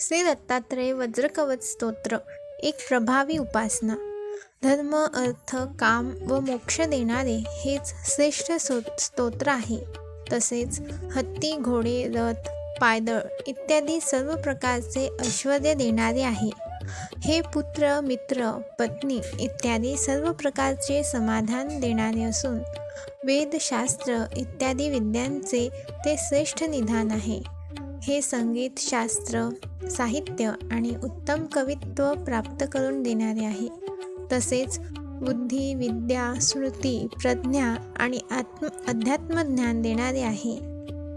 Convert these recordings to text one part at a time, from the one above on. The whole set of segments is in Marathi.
श्री दत्तात्रय वज्रकवच स्तोत्र एक प्रभावी उपासना. धर्म अर्थ काम व मोक्ष देणारे हेच श्रेष्ठ सो स्तोत्र आहे. तसेच हत्ती घोडे रथ पायदळ इत्यादी सर्व प्रकारचे ऐश्वर्य देणारे आहे. हे पुत्र मित्र पत्नी इत्यादी सर्व प्रकारचे समाधान देणारे असून वेदशास्त्र इत्यादी विद्यांचे ते श्रेष्ठ निधान आहे. हे संगीत शास्त्र साहित्य आणि उत्तम कवित्व प्राप्त करून देणारे आहे. तसेच बुद्धी विद्या स्मृती प्रज्ञा आणि आत्म अध्यात्मज्ञान देणारे आहे.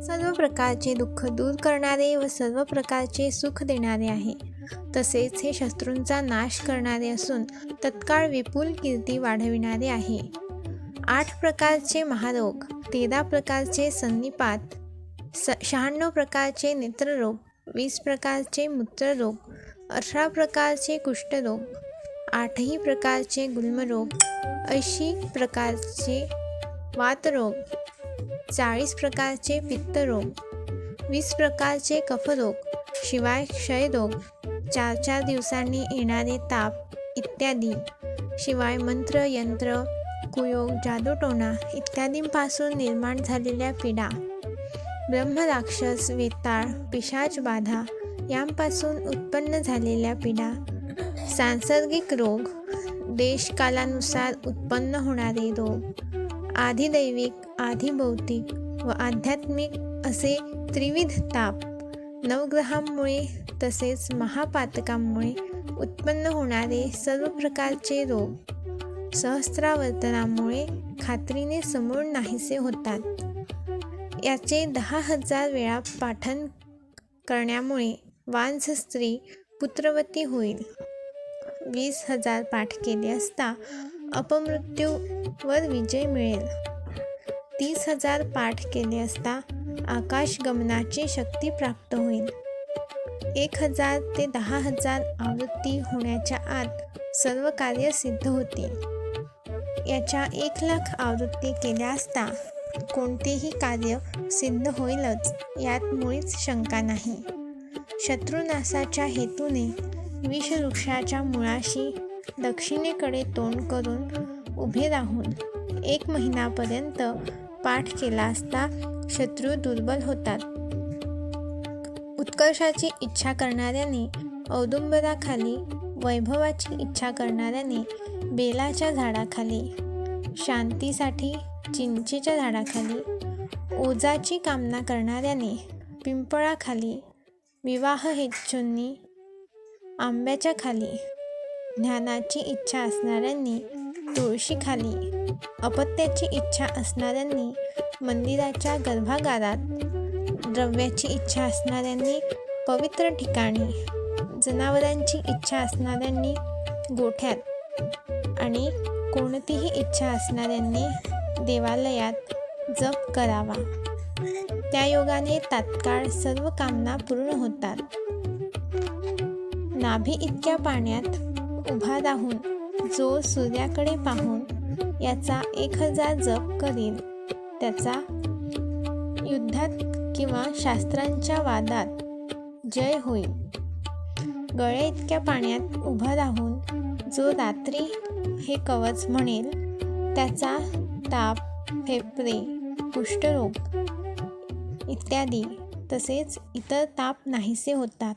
सर्व प्रकारचे दुःख दूर करणारे व सर्व प्रकारचे सुख देणारे आहे. तसेच हे शत्रूंचा नाश करणारे असून तत्काळ विपुल कीर्ती वाढविणारे आहे. आठ प्रकारचे महारोग तेरा प्रकारचे सन्निपात स शहाण्णव प्रकारचे नेत्ररोग वीस प्रकारचे मूत्ररोग अठरा प्रकारचे कुष्ठरोग आठही प्रकारचे गुल्मरोग ऐंशी प्रकारचे वातरोग चाळीस प्रकारचे पित्तरोग वीस प्रकारचे कफरोग शिवाय क्षयरोग चार चार दिवसांनी येणारे ताप इत्यादी शिवाय मंत्र यंत्र कुयोग जादूटोणा इत्यादींपासून निर्माण झालेल्या पिढा ब्रह्मराक्षस वेताळ पिशाच बाधा यांपासून उत्पन्न झालेल्या पिढा. सांसर्गिक रोग देशकालानुसार उत्पन्न होणारे रोग आधिदैविक आधिभौतिक व आध्यात्मिक असे त्रिविध ताप नवग्रहांमुळे तसेच महापातकांमुळे उत्पन्न होणारे सर्व प्रकारचे रोग सहस्रावर्तनामुळे खात्रीने समूळ नाहीसे होतात. याचे दहा हजार वेळा पाठन करण्यामुळे वांझ स्त्री पुत्रवती होईल. वीस हजार पाठ केले असता अपमृत्यूवर विजय मिळेल. तीस हजार पाठ केले असता आकाशगमनाची शक्ती प्राप्त होईल. एक हजार ते दहा हजार आवृत्ती होण्याच्या आत सर्व कार्य सिद्ध होतील. याच्या एक लाख आवृत्ती केल्या असता कोणतेही कार्य सिद्ध होईलच यात मुळीच शंका नाही. शत्रुनाशाच्या हेतूने विषवृक्षाच्या मुळाशी दक्षिणेकडे तोंड करून उभे राहून एक महिनापर्यंत पाठ केला असता शत्रू दुर्बल होतात. उत्कर्षाची इच्छा करणाऱ्याने औदुंबराखाली वैभवाची इच्छा करणाऱ्याने बेलाच्या झाडाखाली शांतीसाठी चिंचेच्या झाडाखाली ओजाची कामना करणाऱ्याने पिंपळाखाली विवाह हेच्छूंनी आंब्याच्या खाली ज्ञानाची इच्छा असणाऱ्यांनी तुळशीखाली अपत्याची इच्छा असणाऱ्यांनी मंदिराच्या गर्भागारात द्रव्याची इच्छा असणाऱ्यांनी पवित्र ठिकाणी जनावरांची इच्छा असणाऱ्यांनी गोठ्यात आणि कोणतीही इच्छा असणाऱ्यांनी देवालयात जप करावा. त्या योगाने तात्काळ सर्व कामना पूर्ण होतात. नाभी इतक्या पाण्यात उभा राहून जो सूर्याकडे पाहून याचा एक हजार जप करील त्याचा युद्धात किंवा शास्त्रांच्या वादात जय होईल. गळे इतक्या पाण्यात उभा राहून जो रात्री हे कवच म्हणेल त्याचा ताप फेफरे कुष्ठरोग इत्यादी तसेच इतर ताप नाहीसे होतात.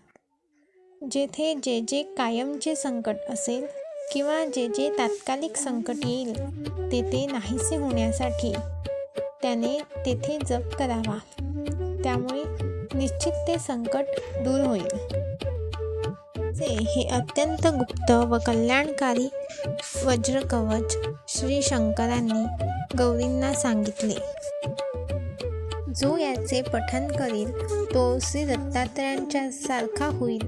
जेथे जे जे कायमचे संकट असेल किंवा जे जे तात्कालिक संकट येईल तेथे नाहीसे होण्यासाठी त्याने तेथे जप करावा. त्यामुळे निश्चित ते संकट दूर होईल. जे हे अत्यंत गुप्त व कल्याणकारी वज्रकवच श्री शंकरांनी गौरींना सांगितले. जो याचे पठन करील तो श्री दत्तात्रयांच्या सारखा होईल.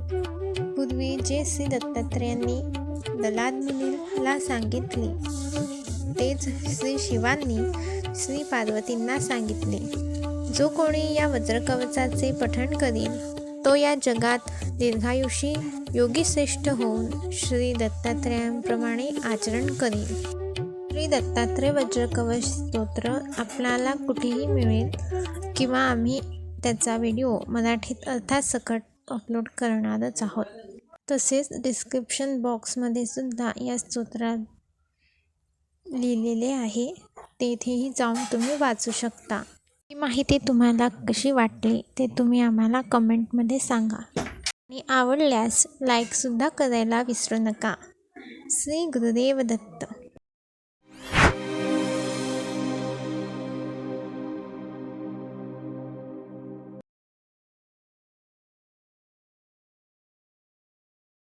पूर्वी जे श्री दत्तात्रयांनी दलाद मुलीला सांगितले तेच श्री शिवांनी श्री पार्वतींना सांगितले. जो कोणी या वज्रकवचाचे पठण करील तो या जगात दीर्घायुषी योगीश्रेष्ठ होऊन श्री दत्तात्रयांप्रमाणे आचरण करील श्री दत्तात्रय वज्रकवच स्तोत्र आपल्याला कुठेही मिळेल किंवा आम्ही त्याचा व्हिडिओ मराठीत अर्थात सकट अपलोड करणारच आहोत. तसेच डिस्क्रिप्शन बॉक्समध्ये सुद्धा या स्तोत्रात लिहिलेले आहे. तेथेही जाऊन तुम्ही वाचू शकता. ही माहिती तुम्हाला कशी वाटली ते तुम्ही आम्हाला कमेंटमध्ये सांगा. आणि आवडल्यास लाईकसुद्धा करायला विसरू नका. श्री गुरुदेव दत्त.